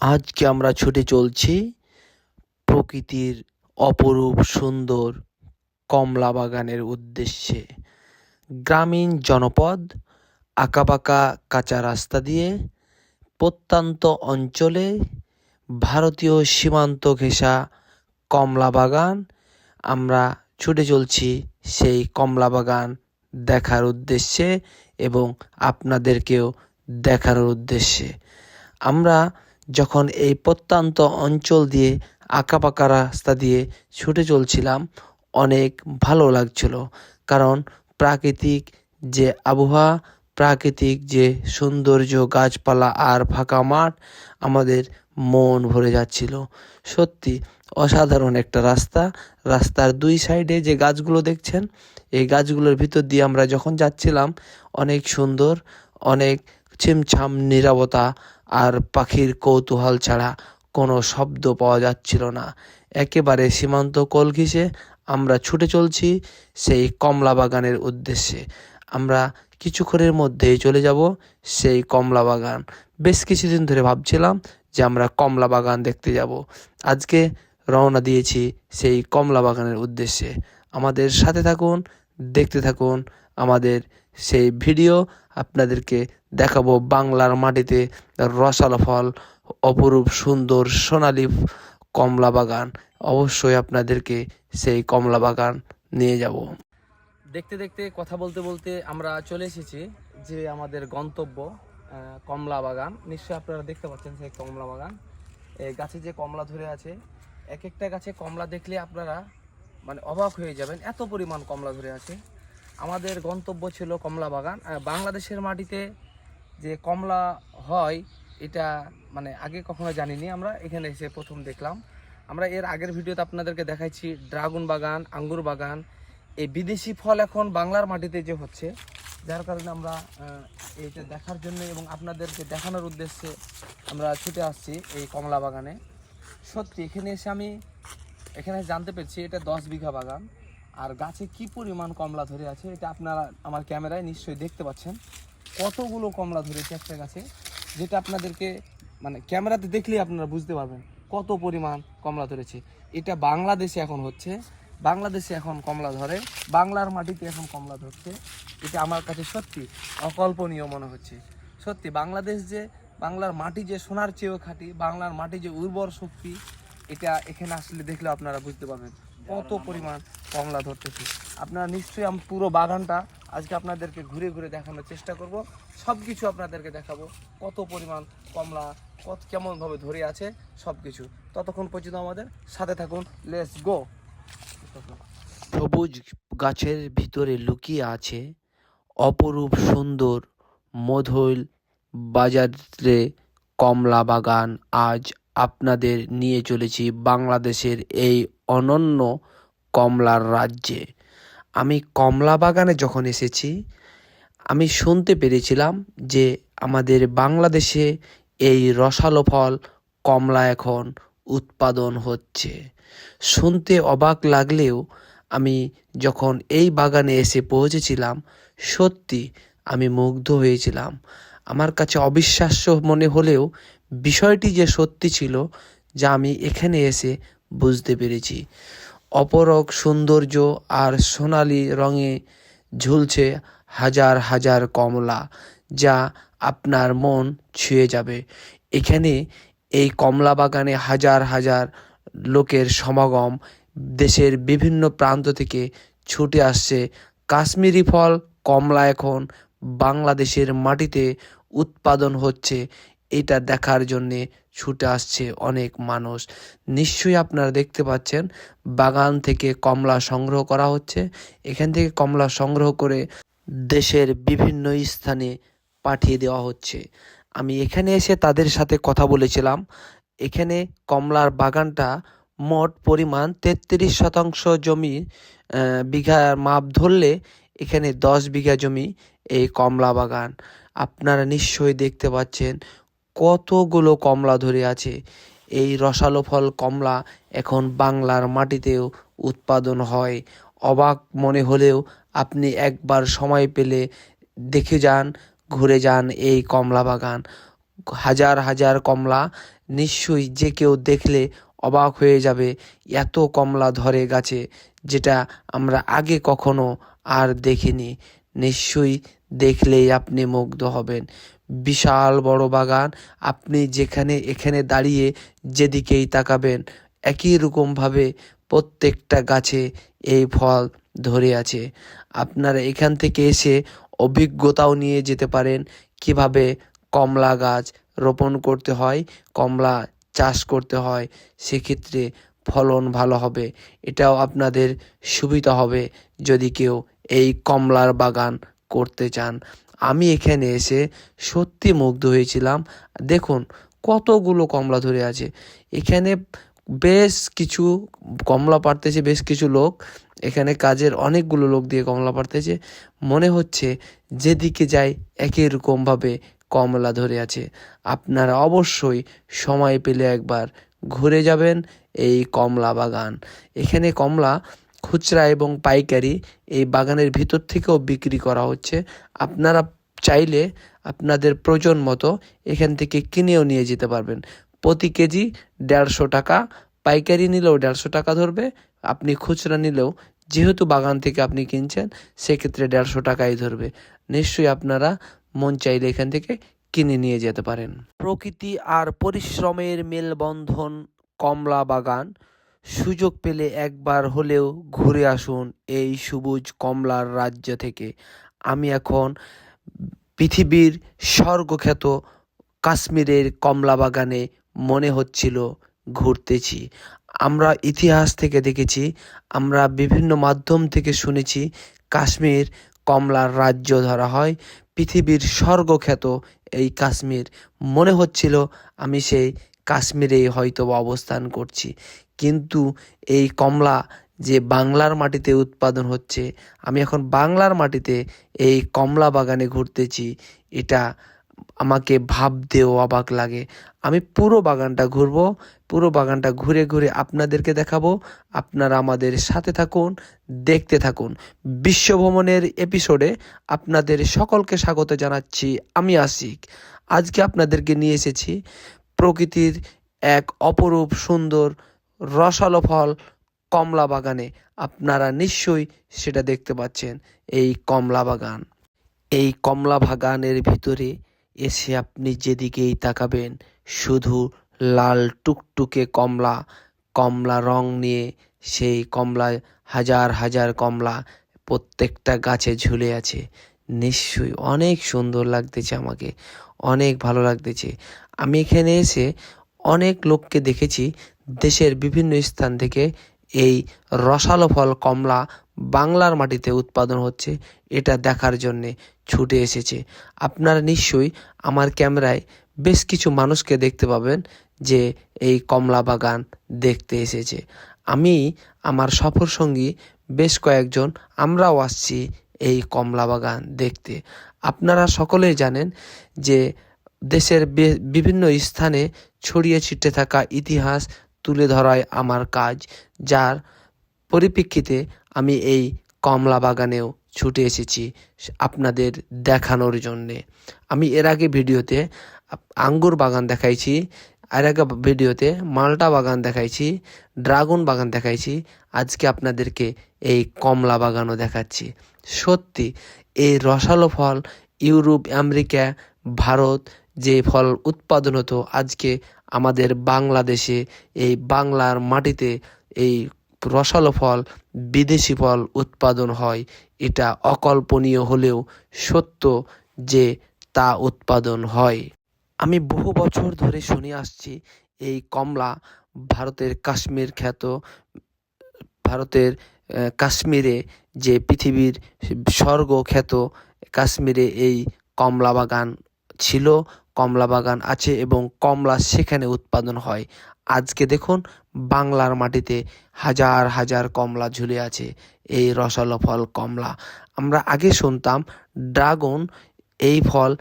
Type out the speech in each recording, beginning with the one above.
আজকে আমরা ছুটে চলছি প্রকৃতির অপরূপ সুন্দর কমলা বাগানের উদ্দেশ্যে। গ্রামীণ জনপদ, আঁকাবাঁকা কাঁচা রাস্তা দিয়ে প্রত্যন্ত অঞ্চলে ভারতীয় সীমান্ত ঘেঁষা কমলা বাগান। আমরা ছুটে চলছি সেই কমলা বাগান দেখার উদ্দেশ্যে এবং আপনাদেরকেও দেখানোর উদ্দেশ্যে। আমরা যখন এই প্রত্যন্ত অঞ্চল দিয়ে আঁকাবাঁকা রাস্তা দিয়ে ছুটে চলছিলাম, অনেক ভালো লাগছিল। কারণ প্রাকৃতিক যে আবহাওয়া, প্রাকৃতিক যে সৌন্দর্য গাছপালা আর ফাঁকা মাঠ, আমাদের মন ভরে যাচ্ছিল। সত্যি অসাধারণ একটা রাস্তা। রাস্তার দুই সাইডে যে গাছগুলো দেখছেন, এই গাছগুলোর ভিতর দিয়ে আমরা যখন যাচ্ছিলাম, অনেক সুন্দর, অনেক ছিমছাম নীরবতা আর পাখির কৌতূহল ছাড়া কোনো শব্দ পাওয়া যাচ্ছিল না। একেবারে সীমান্ত কোল ঘেঁষে আমরা ছুটে চলছি সেই কমলা বাগানের উদ্দেশ্যে। আমরা কিছুক্ষণের মধ্যেই চলে যাব সেই কমলা বাগান। বেশ কিছুদিন ধরে ভাবছিলাম যে আমরা কমলা বাগান দেখতে যাব। আজকে রওনা দিয়েছি সেই কমলা বাগানের উদ্দেশ্যে। আমাদের সাথে থাকুন, দেখতে থাকুন আমাদের সেই ভিডিও আপনাদেরকে দেখাবো বাংলার মাটিতে রসালো ফল, অপরূপ সুন্দর সোনালি কমলা বাগান। অবশ্যই আপনাদেরকে সেই কমলা বাগান নিয়ে যাব। দেখতে দেখতে, কথা বলতে বলতে আমরা চলে এসেছি যে আমাদের গন্তব্য কমলা বাগান। নিশ্চয়ই আপনারা দেখতে পাচ্ছেন সেই কমলা বাগান। এই গাছে যে কমলা ধরে আছে এক একটা গাছে কমলা দেখলে আপনারা মানে অবাক হয়ে যাবেন, এত পরিমাণ কমলা ধরে আছে। আমাদের গন্তব্য ছিল কমলা বাগান। বাংলাদেশের মাটিতে যে কমলা হয়, এটা মানে আগে কখনো জানিনি আমরা, এখানে এসে প্রথম দেখলাম। আমরা এর আগের ভিডিওতে আপনাদেরকে দেখাইছি ড্রাগন বাগান, আঙ্গুর বাগান। এই বিদেশি ফল এখন বাংলার মাটিতে যে হচ্ছে, যার কারণে আমরা এইটা দেখার জন্য এবং আপনাদেরকে দেখানোর উদ্দেশ্যে আমরা ছুটে আসছি এই কমলা বাগানে। সত্যি, এখানে এসে আমি, এখানে জানতে পেরেছি এটা দশ বিঘা বাগান। আর গাছে কি পরিমাণ কমলা ধরে আছে, এটা আপনারা আমার ক্যামেরায় নিশ্চয়ই দেখতে পাচ্ছেন। কতগুলো কমলা ধরেছে একটা গাছে, যেটা আপনাদেরকে মানে ক্যামেরাতে দেখলেই আপনারা বুঝতে পারবেন কত পরিমাণ কমলা ধরেছে। এটা বাংলাদেশে এখন হচ্ছে, বাংলাদেশে এখন কমলা ধরে, বাংলার মাটিতে এখন কমলা ধরছে। এটা আমার কাছে সত্যি অকল্পনীয় মনে হচ্ছে। সত্যি, বাংলাদেশ যে, বাংলার মাটি যে সোনার চেয়েও খাঁটি, বাংলার মাটি যে উর্বর শক্তি, এটা এখানে আসলে দেখলে আপনারা বুঝতে পারবেন। কত পরিমাণ কমলা ধরতেছি। আপনারা নিশ্চয়ই আমি পুরো বাগানটা আজকে আপনাদেরকে ঘুরে ঘুরে দেখানোর চেষ্টা করব। সব কিছু আপনাদেরকে দেখাবো। কত পরিমাণ কমলা, কত কেমনভাবে ধরে আছে সব কিছু ততক্ষণ পর্যন্ত আমাদের সাথে থাকুন। লেটস গো সবুজ গাছের ভিতরে লুকিয়ে আছে অপরূপ সুন্দর মধুল বাজারে কমলা বাগান। আজ আপনাদের নিয়ে চলেছি বাংলাদেশের এই অনন্য কমলার রাজ্যে। আমি কমলা বাগানে যখন এসেছি, আমি শুনতে পেরেছিলাম যে আমাদের বাংলাদেশে এই রসালো ফল, কমলা এখন উৎপাদন হচ্ছে। শুনতে অবাক লাগলেও আমি যখন এই বাগানে এসে পৌঁছেছিলাম, সত্যি আমি মুগ্ধ হয়েছিলাম। আমার কাছে অবিশ্বাস্য মনে হলেও বিষয়টি যে সত্যি ছিল, যা আমি এখানে এসে বুঝতে পেরেছি। অপরক সৌন্দর্য আর সোনালি রঙে ঝুলছে হাজার হাজার কমলা, যা আপনার মন ছুঁয়ে যাবে। এখানে এই কমলা বাগানে হাজার হাজার লোকের সমাগম, দেশের বিভিন্ন প্রান্ত থেকে ছুটে আসছে কাশ্মীরি ফল, কমলা এখন বাংলাদেশের মাটিতে উৎপাদন হচ্ছে। এটা দেখার জন্যে ছুটে আসছে অনেক মানুষ। নিশ্চয়ই আপনারা দেখতে পাচ্ছেন, বাগান থেকে কমলা সংগ্রহ করা হচ্ছে। এখান থেকে কমলা সংগ্রহ করে দেশের বিভিন্ন স্থানে পাঠিয়ে দেওয়া হচ্ছে। আমি এখানে এসে তাদের সাথে কথা বলেছিলাম। এখানে কমলার বাগানটা মোট পরিমাণ তেত্রিশ শতাংশ জমি বিঘার মাপ ধরলে এখানে দশ বিঘা জমি এই কমলা বাগান। আপনারা নিশ্চয়ই দেখতে পাচ্ছেন কতগুলো কমলা ধরে আছে। এই রসালো ফল কমলা এখন বাংলার মাটিতেও উৎপাদন হয়। অবাক মনে হলেও আপনি একবার সময় পেলে দেখে যান, ঘুরে যান এই কমলা বাগান। হাজার হাজার কমলা নিশ্চয়ই যে কেউ দেখলে অবাক হয়ে যাবে এত কমলা ধরে গাছে, যেটা আমরা আগে কখনো আর দেখিনি। নিশ্চয়ই দেখলেই আপনি মুগ্ধ হবেন। বিশাল বড় বাগান। আপনি যেখানে, এখানে দাঁড়িয়ে যেদিকেই তাকাবেন, একই রকমভাবে প্রত্যেকটা গাছে এই ফল ধরে আছে। আপনারা এখান থেকে এসে অভিজ্ঞতাও নিয়ে যেতে পারেন কীভাবে কমলা গাছ রোপণ করতে হয়, কমলা চাষ করতে হয়, সেক্ষেত্রে ফলন ভালো হবে। এটাও আপনাদের সুবিধা হবে যদি কেউ এই কমলার বাগান করতে চান। আমি এখানে এসে সত্যি মুগ্ধ হয়েছিলাম। দেখুন, কতগুলো কমলা ধরে আছে। এখানে বেশ কিছু কমলা পাড়তেছে, বেশ কিছু লোক। এখানে কাজের অনেকগুলো লোক দিয়ে কমলা পাড়তেছে। মনে হচ্ছে যেদিকে যাই একই রকমভাবে কমলা ধরে আছে। আপনারা অবশ্যই সময় পেলে একবার ঘুরে যাবেন এই কমলা বাগান। এখানে কমলা খুচরা এবং পাইকারি এই বাগানের ভিতর থেকেও বিক্রি করা হচ্ছে। আপনারা চাইলে আপনাদের প্রয়োজন মতো এখান থেকে কিনেও নিয়ে যেতে পারবেন। প্রতি কেজি দেড়শো টাকা, পাইকারি নিলেও দেড়শো টাকা ধরবে, আপনি খুচরা নিলেও যেহেতু বাগান থেকে আপনি কিনছেন, সেক্ষেত্রে দেড়শো টাকাই ধরবে। নিশ্চয়ই আপনারা মন চাইলে এখান থেকে কিনে নিয়ে যেতে পারেন। প্রকৃতি আর পরিশ্রমের মেলবন্ধন কমলা বাগান। সুযোগ পেলে একবার হলেও ঘুরে আসুন এই সবুজ কমলার রাজ্য থেকে। আমি এখন পৃথিবীর স্বর্গখ্যাত কাশ্মীরের কমলা বাগানে মনে হচ্ছিল ঘুরতেছি। আমরা ইতিহাস থেকে দেখেছি, আমরা বিভিন্ন মাধ্যম থেকে শুনেছি, কাশ্মীর কমলার রাজ্য ধরা হয়, পৃথিবীর স্বর্গখ্যাত এই কাশ্মীর। মনে হচ্ছিল আমি সেই কাশ্মীরেই হয়তো অবস্থান করছি। কিন্তু এই কমলা যে বাংলার মাটিতে উৎপাদন হচ্ছে, আমি এখন বাংলার মাটিতে এই কমলা বাগানে ঘুরতেছি, এটা আমাকে ভাবতেও অবাক লাগে। আমি পুরো বাগানটা ঘুরবো, পুরো বাগানটা ঘুরে ঘুরে আপনাদেরকে দেখাবো, আপনারা আমাদের সাথে থাকুন, দেখতে থাকুন। বিশ্বভ্রমণের এপিসোডে আপনাদের সকলকে স্বাগত জানাচ্ছি আমি আশিক। আজকে আপনাদেরকে নিয়ে এসেছি প্রকৃতির এক অপরূপ সুন্দর রসালো ফল কমলা বাগানে। আপনারা নিশ্চয়ই সেটা দেখতে পাচ্ছেন, এই কমলা বাগান। এই কমলা বাগানের ভিতরে এসে আপনি যেদিকেই তাকাবেন, শুধু লাল টুকটুকে কমলা কমলা রং নিয়ে সেই কমলায় হাজার হাজার কমলা প্রত্যেকটা গাছে ঝুলে আছে। নিশ্চয়ই অনেক সুন্দর লাগতেছে আমাকে, অনেক ভালো লাগতেছে। আমি এখানে এসে অনেক লোককে দেখেছি দেশের বিভিন্ন স্থান থেকে এই রসালো ফল, কমলা বাংলার মাটিতে উৎপাদন হচ্ছে। এটা দেখার জন্যে ছুটে এসেছে। আপনারা নিশ্চয়ই আমার ক্যামেরায় বেশ কিছু মানুষকে দেখতে পাবেন যে এই কমলা বাগান দেখতে এসেছে। আমি, আমার সফর সঙ্গী বেশ কয়েকজন, আমরাও আসছি এই কমলা বাগান দেখতে। আপনারা সকলেই জানেন যে দেশের বিভিন্ন স্থানে ছড়িয়ে ছিটে থাকা ইতিহাস তুলে আমার কাজ, যার পরিপ্রেক্ষিতে আমি এই কমলা বাগানেও ছুটে এসেছি আপনাদের দেখানোর জন্যে। আমি এর আগে ভিডিওতে আঙ্গুর বাগান দেখাইছি আর আগে ভিডিওতে মালটা বাগান দেখাইছি, ড্রাগন বাগান দেখাইছি, আজকে আপনাদেরকে এই কমলা বাগানও দেখাচ্ছি। সত্যি, এই রসালো ফল ইউরোপ, আমেরিকা, ভারত যে ফল উৎপাদন হতো, আজকে আমাদের বাংলাদেশে এই বাংলার মাটিতে এই রসালো ফল, বিদেশি ফল উৎপাদন হয়। এটা অকল্পনীয় হলেও সত্য যে তা উৎপাদন হয়। আমি বহু বছর ধরে শুনে আসছি এই কমলা ভারতের কাশ্মীর খ্যাত, ভারতের কাশ্মীরে যে পৃথিবীর স্বর্গ খ্যাত কাশ্মীরে এই কমলা বাগান ছিল কমলা বাগান আছে এবং কমলা সেখানে উৎপাদন হয়। আজকে দেখুন, বাংলার মাটিতে হাজার হাজার কমলা ঝুলে আছে। এই রসালো ফল কমলা। আমরা আগে শুনতাম, ড্রাগন এই ফল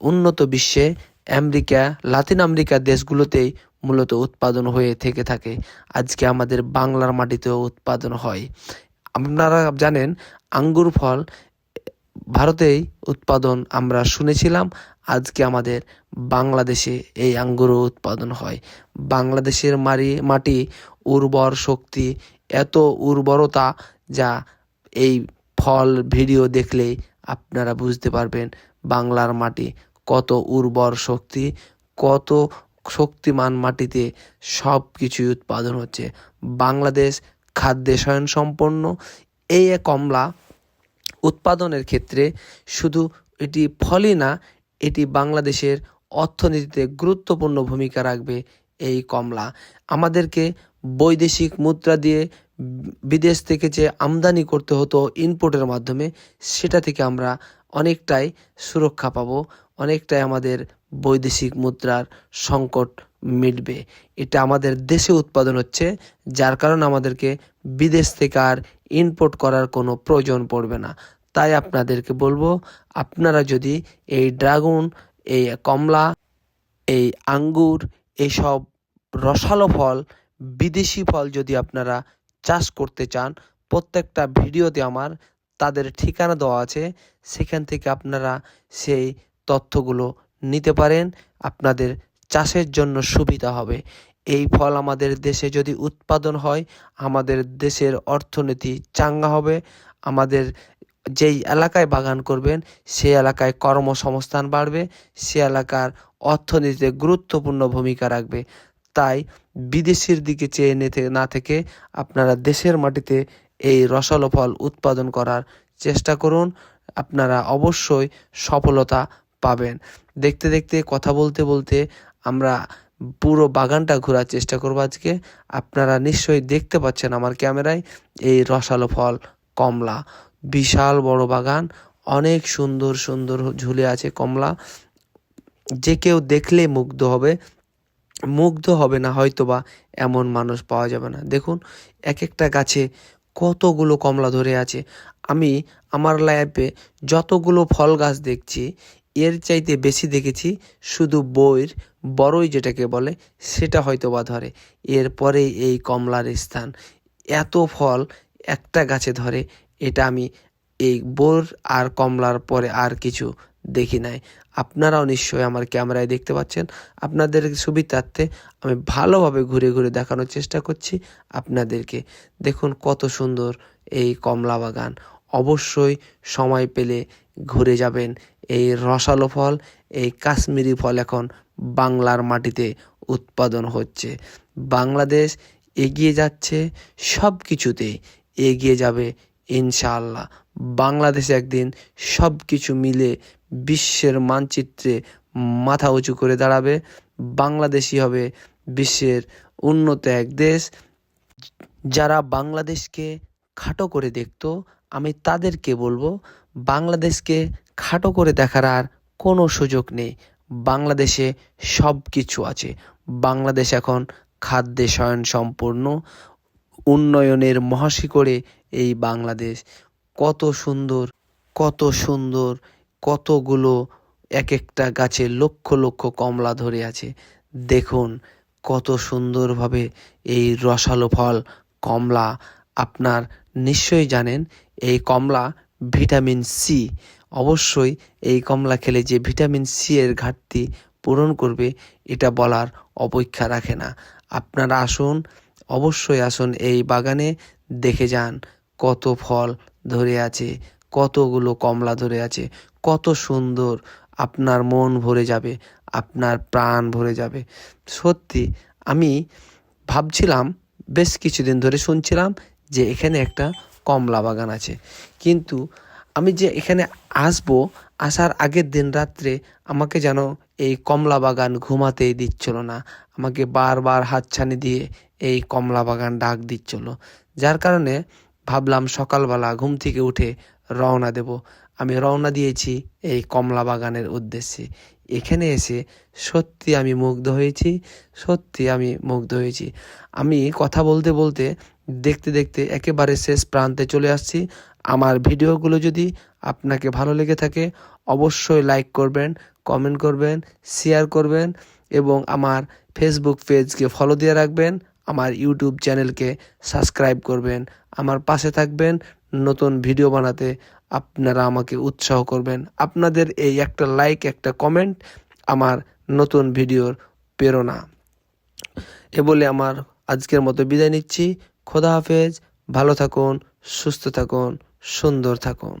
উন্নত বিশ্বে আমেরিকা, লাতিন আমেরিকার দেশগুলোতেই মূলত উৎপাদন হয়ে থেকে থাকে। আজকে আমাদের বাংলার মাটিতেও উৎপাদন হয়। আপনারা জানেন, আঙ্গুর ফল ভারতেই উৎপাদন আমরা শুনেছিলাম, আজকে আমাদের বাংলাদেশে এই আঙ্গুরও উৎপাদন হয়। বাংলাদেশের মারি, মাটি উর্বর শক্তি, এত উর্বরতা যা এই ফল ভিডিও দেখলেই আপনারা বুঝতে পারবেন বাংলার মাটি কত উর্বর শক্তি, কত শক্তিমান মাটিতে সব কিছুই উৎপাদন হচ্ছে। বাংলাদেশ খাদ্যে স্বয়ংসম্পন্ন, এই কমলা উৎপাদনের ক্ষেত্রে শুধু এটি ফলই না, এটি বাংলাদেশের অর্থনীতিতে গুরুত্বপূর্ণ ভূমিকা রাখবে এই কমলা। আমাদেরকে বৈদেশিক মুদ্রা দিয়ে বিদেশ থেকে যে আমদানি করতে হতো ইনপুটের মাধ্যমে, সেটা থেকে আমরা অনেকটাই সুরক্ষা পাবো, অনেকটাই আমাদের বৈদেশিক মুদ্রার সংকট মিটবে এটা আমাদের দেশে উৎপাদন হচ্ছে, যার কারণে আমাদেরকে বিদেশ থেকে আর ইম্পোর্ট করার কোনো প্রয়োজন পড়বে না। তাই আপনাদেরকে বলব, আপনারা যদি এই ড্রাগন, এই কমলা, এই আঙ্গুর, এসব রসালো ফল, বিদেশি ফল যদি আপনারা চাষ করতে চান, প্রত্যেকটা ভিডিওতে আমার তাদের ঠিকানা দেওয়া আছে, সেখান থেকে আপনারা সেই তথ্যগুলো নিতে পারেন। আপনাদের চাষের জন্য সুবিধা হবে। এই ফল আমাদের দেশে যদি উৎপাদন হয়, আমাদের দেশের অর্থনীতি চাঙ্গা হবে। আমাদের যেই এলাকায় বাগান করবেন, সে এলাকায় কর্মসংস্থান বাড়বে, সে এলাকার অর্থনীতিতে গুরুত্বপূর্ণ ভূমিকা রাখবে। তাই বিদেশের দিকে চেয়ে নিতে, না থেকে আপনারা দেশের মাটিতে এই রসালো ফল উৎপাদন করার চেষ্টা করুন। আপনারা অবশ্যই সফলতা পাবেন। দেখতে দেখতে, কথা বলতে বলতে আমরা পুরো বাগানটা ঘোরার চেষ্টা করব আজকে। আপনারা নিশ্চয়ই দেখতে পাচ্ছেন আমার ক্যামেরায় এই রসালো ফল, কমলা। বিশাল বড় বাগান, অনেক সুন্দর সুন্দর ঝুলে আছে কমলা। যে কেউ দেখলে মুগ্ধ হবে। মুগ্ধ হবে না হয়তোবা এমন মানুষ পাওয়া যাবে না। দেখুন এক একটা গাছে কতগুলো কমলা ধরে আছে। আমি, আমার লাইফে যতগুলো ফল গাছ দেখছি এর চাইতে বেশি দেখেছি শুধু বইয়ের, বড়ই যেটাকে বলে সেটা হয়তো বা ধরে এরপরেই এই কমলার স্থান। এত ফল একটা গাছে ধরে, এটা আমি এই বোর আর কমলার পরে আর কিছু দেখি নাই। আপনারাও নিশ্চয়ই আমার ক্যামেরায় দেখতে পাচ্ছেন। আপনাদের সুবিধার্থে আমি ভালোভাবে ঘুরে ঘুরে দেখানোর চেষ্টা করছি আপনাদেরকে। দেখুন কত সুন্দর এই কমলা বাগান। অবশ্যই সময় পেলে ঘুরে যাবেন। এই রসালো ফল, এই কাশ্মীরি ফল এখন বাংলার মাটিতে উৎপাদন হচ্ছে। বাংলাদেশ এগিয়ে যাচ্ছে সব কিছুতে এগিয়ে যাবে ইনশাআল্লাহ। বাংলাদেশ একদিন সব কিছু মিলে বিশ্বের মানচিত্রে মাথা উঁচু করে দাঁড়াবে। বাংলাদেশই হবে বিশ্বের উন্নত এক দেশ। যারা বাংলাদেশকে খাটো করে দেখতো, আমি তাদেরকে বলব বাংলাদেশকে খাটো করে দেখার আর কোনো সুযোগ নেই। বাংলাদেশে সব কিছু আছে। বাংলাদেশ এখন খাদ্যে স্বয়ন সম্পূর্ণ উন্নয়নের মহাশিখরে এই বাংলাদেশ। কত সুন্দর কত সুন্দর, কতগুলো এক একটা গাছে লক্ষ লক্ষ কমলা ধরে আছে। দেখুন কত সুন্দরভাবে এই রসালো ফল, কমলা। আপনার নিশ্চয়ই জানেন, এই কমলা ভিটামিন সি। অবশ্যই এই কমলা খেলে যে ভিটামিন সি এর ঘাটতি পূরণ করবে, এটা বলার অপেক্ষা রাখে না। আপনারা আসুন, অবশ্যই আসুন এই বাগানে, দেখে যান কত ফল ধরে আছে, কতগুলো কমলা ধরে আছে, কত সুন্দর আপনার মন ভরে যাবে, আপনার প্রাণ ভরে যাবে। সত্যি, আমি ভাবছিলাম, বেশ কিছুদিন ধরে শুনছিলাম যে এখানে একটা কমলা বাগান আছে। কিন্তু আমি যে এখানে আসব, আসার আগের দিন রাত্রে আমাকে যেন এই কমলা বাগান ঘুমাতে দিচ্ছিল না। আমাকে বারবার হাতছানি দিয়ে এই কমলা বাগান ডাক দিচ্ছিল। যার কারণে ভাবলাম সকালবেলা ঘুম থেকে উঠে রওনা দেব। আমি রওনা দিয়েছি এই কমলা বাগানের উদ্দেশ্যে। এখানে এসে সত্যি আমি মুগ্ধ হয়েছি, সত্যি আমি মুগ্ধ হয়েছি। আমি কথা বলতে বলতে দেখতে দেখতে একেবারে শেষ প্রান্তে চলে আসছি। আমার ভিডিওগুলো যদি আপনাকে ভালো লেগে থাকে, অবশ্যই লাইক করবেন কমেন্ট করবেন শেয়ার করবেন এবং আমার ফেসবুক পেজকে ফলো দিয়ে রাখবেন, আমার ইউটিউব চ্যানেলকে সাবস্ক্রাইব করবেন, আমার পাশে থাকবেন, নতুন ভিডিও বানাতে আপনারা আমাকে উৎসাহ করবেন। আপনাদের এই একটা লাইক একটা কমেন্ট আমার নতুন ভিডিওর প্রেরণা। এ বলে আমার আজকের মতো বিদায় নিচ্ছি। খোদা হাফেজ ভালো থাকুন সুস্থ থাকুন সুন্দর থাকুন।